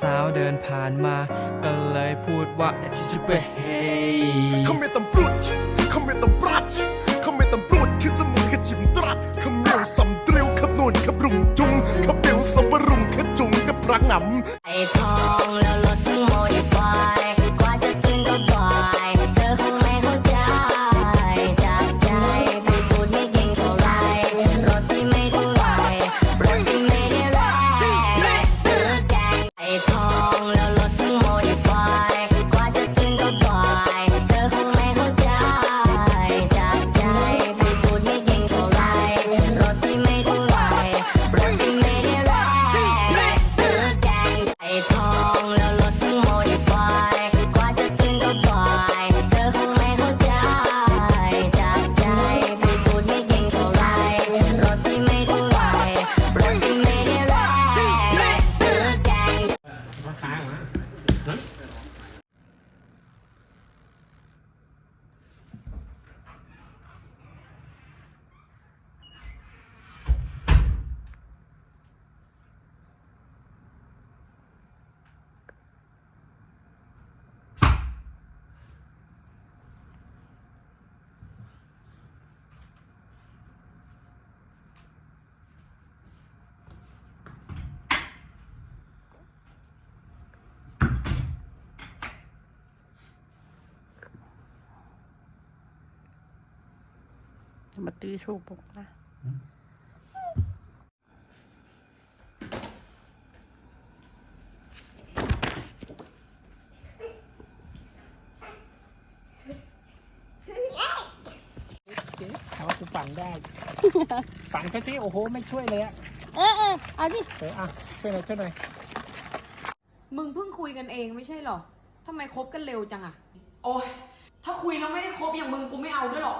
สาวเดินผ่านมา ก็เลยพูดว่าฉันจะไปเฮขมิ้นตำปรุดขมิ้นตำปรัดขมิ้นตำปรุดคือสมุนขจิมตรัดขาเมนสำเตรียวขนวนขบรุงจุงขมิ้นสำบรุงขจุงกับพระงำ มาตีถูกปกนะเอากูฝังได้ ฝังเขาสิโอ้โห ไม่ช่วยเลยอะเออเออเอาดิเอออะช่วยหน่อยช่วยหน่อยมึงเพิ่งคุยกันเองไม่ใช่เหรอทำไมคบกันเร็วจังอะโอ้ยถ้าคุยแล้วไม่ได้คบอย่างมึงกูไม่เอาด้วยหรอก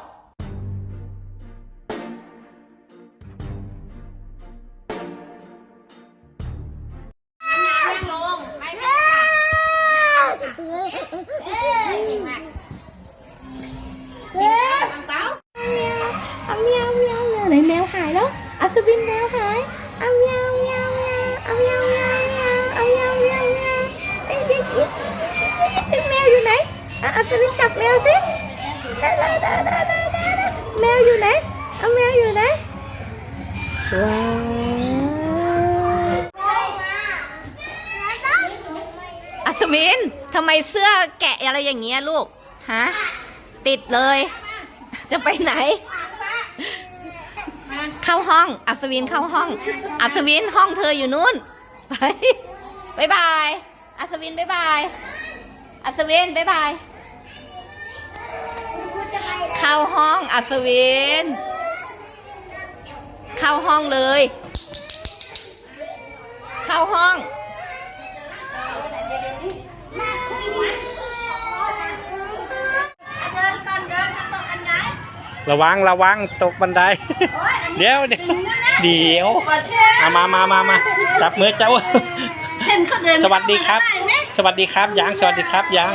อะอัศวินจับแมวสิได้ได้ได้ได้ได้แมวอยู่ไหนเอาแมวอยู่ไหนว้าวอัศวินทำไมเสื้อแกะอะไรอย่างเงี้ยลูกฮะติดเลย จะไปไหน เข้าห้อง อัศวินเข้าห้อง อัศวินห้องเธออยู่นู่นไปบายบาย อัศวินบายบาย อัศวินบายบาย เข้าห้องอัศวิน เข้าห้องเลย เข้าห้อง ระวังระวังตกบันได เดี๋ยวเดี๋ยวเดี๋ยวเอามามามามาจับมือเจ้า สวัสดีครับ สวัสดีครับยางสวัสดีครับยาง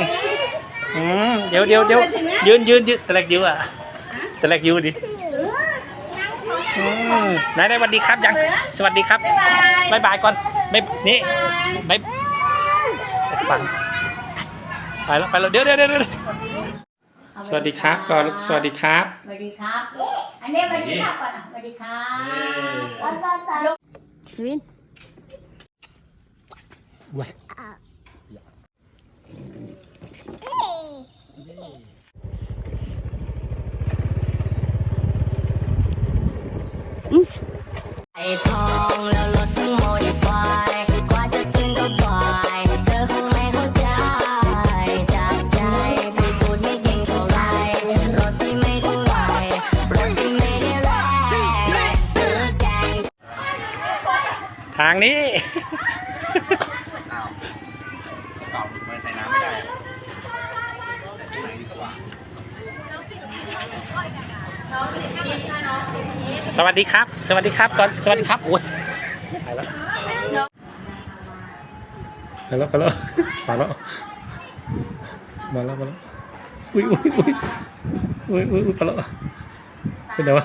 อืมเดี๋ยวเดี๋ยวเดี๋ยวยืนยืนยืนตะแลกยืนอะตะแลกยืนดิอืมไหนได้สวัสดีครับยังสวัสดีครับบายบายก่อนไม่นี่บายฟังไปแล้วไปแล้วเดี๋ยวเดี๋ยวเดี๋ยวเดี๋ยวสวัสดีครับก่อนสวัสดีครับสวัสดีครับอันนี้สวัสดีครับก่อนอะสวัสดีครับวันวันวันอัศวิน ไอ้ทองแล้วรถทั้งโมดิฟายกว่าจะกินก็บ่ายเธอคงไม่เข้าใจ จากใจพี่พูดไม่จริงเท่าไรรถที่ไม่เท่าไหรรถที่ไม่ได้แรงซื้อแกง ทางนี้ สวัสดีครับ สวัสดีครับก่อนสวัสดีครับโอ้ยไปแล้วไปแล้วไปแล้วมาแล้วมาแล้วมาแล้วอุ้ยอุ้ยอุ้ยอุ้ยอุ้ยอุ้ยไปแล้วเป็นไงวะ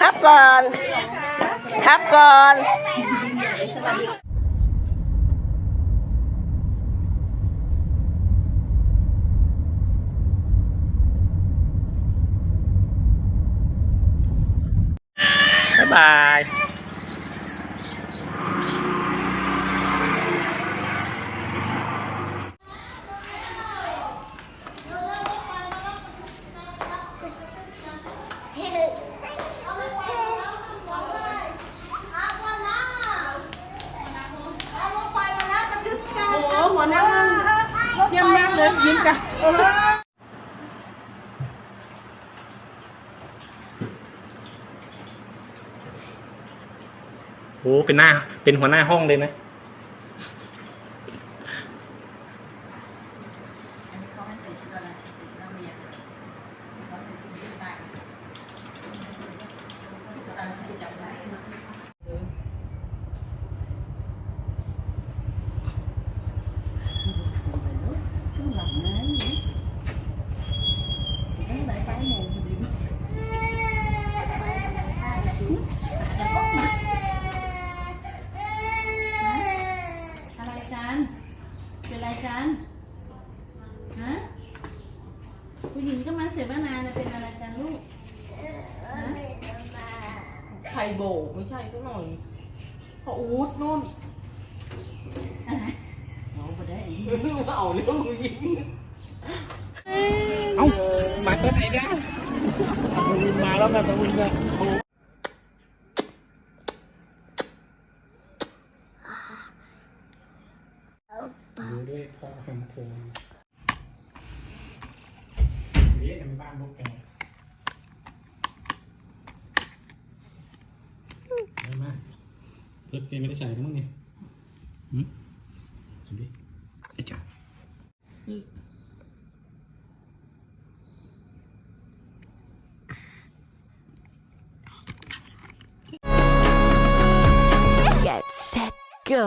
ครับก่อน ครับก่อน บ๊ายบาย โอ้หัวหน้าเยี่ยมมากเลยยิ้มจ้ะ โอ้เป็นหน้า เป็นหัวหน้าห้องเลยนะอะไรกัน เป็นอะไรกัน ฮะ ผู้หญิงก็มาเสียบ้านานนะเป็นอะไรกันลูก ไข่ โบกไม่ใช่สักหน่อยพออูดนู่นเอาไปได้เอาเรื่องยิงเอ้ามาตัวไหนเนี่ยมาแล้วกันตะวินเนี่ยดูด้วยพ่อคำโพงเรียกในบ้านพวกแกได้มาเพิ ร์ดแกไม่ได้ใส่ทั้งมั้งเนี่ยหืมดูดิไอ้จ๋า Get set go